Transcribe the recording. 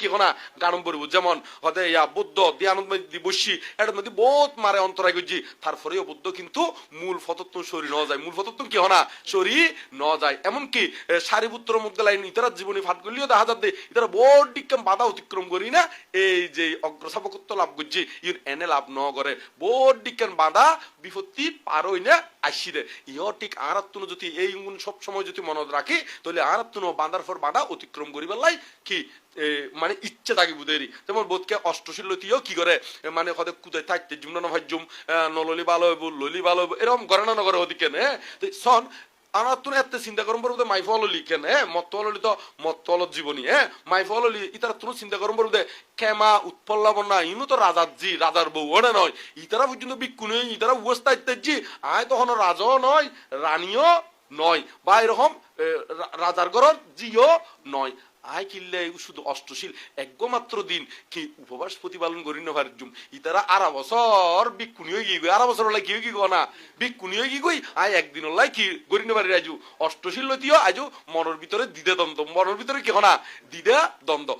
কি হনা? গানম পড়ব যেমন হতে ইয়া বুদ্ধ দিয়ানন্দ বসি এটার মধ্যে বহুত মারে অন্তরায় করছি তারপরেও বুদ্ধ কিন্তু মূল ফতত্ব শরী ন যায় মূল ফতত্ব কি হনা? শরী ন যায় এমনকি সারিপুত্র মধ্যে লাইন ইতারা জীবনী ফাট করলেও দেখা যাবে ইতারা বোর্ড ডিক্কাম বাধা অতিক্রম করি না, এই যে অগ্রসাপকত্ব লাভ করছি ইউন এনে লাভ ন করে বোর্ড ডিক্কান বাধা বিপত্তি পার হই না আসি দে ইহ ঠিক আরাত্তুন যদি এই গুণ সব সময় যদি মনত রাখি তাহলে আরাত্তুন বাঁধার পর বাধা অতিক্রম করি পেলাই কি মানে ইচ্ছে থাকি বুধেরি। যেমন বোধকে অষ্টশীলতিও কি করে? মানে হতে কুদায় থাকতে জুম না ভাজ্যুম নললি ভালো হইব, ললি ভালো হইব, এরকম করে না নগরে কেন হ্যাঁ? সন আমার তো এত চিন্তা করম বলব মাই ফললি কেন হ্যাঁ? মত তো মত হলত জীবনী হ্যাঁ? মাই ফললি ইতারা তুমি চিন্তা করম বলব খেমা উৎপল্লাব না ইনু তো রাজার জি, রাজার বউ ওটা নয়? ইতারা পর্যন্ত বিক্ষু নেই, ইতারা অবস্থা ইত্যাদি আয় তখন রাজাও নয়, রানীও নয়, বা এরকম রাজার ঘর জিও নয়। আয় কিনলে শুধু অষ্টশীল, একমাত্র দিন কি উপবাস প্রতিপালন করি না ভার্যুম। ইতারা আর বছর বিক্ষুনি হয়ে গিয়ে আর বছর হলাই কি হয়ে গি না? বিক্ষুনি হয়ে গিয়ে আয় একদিন লাই কি গরি না ভারী আজু অষ্টশীল লতিও আজু মনের ভিতরে দিদে দ্বন্দ্ব মনের ভিতরে কি হনা দিদে দ্বন্দ্ব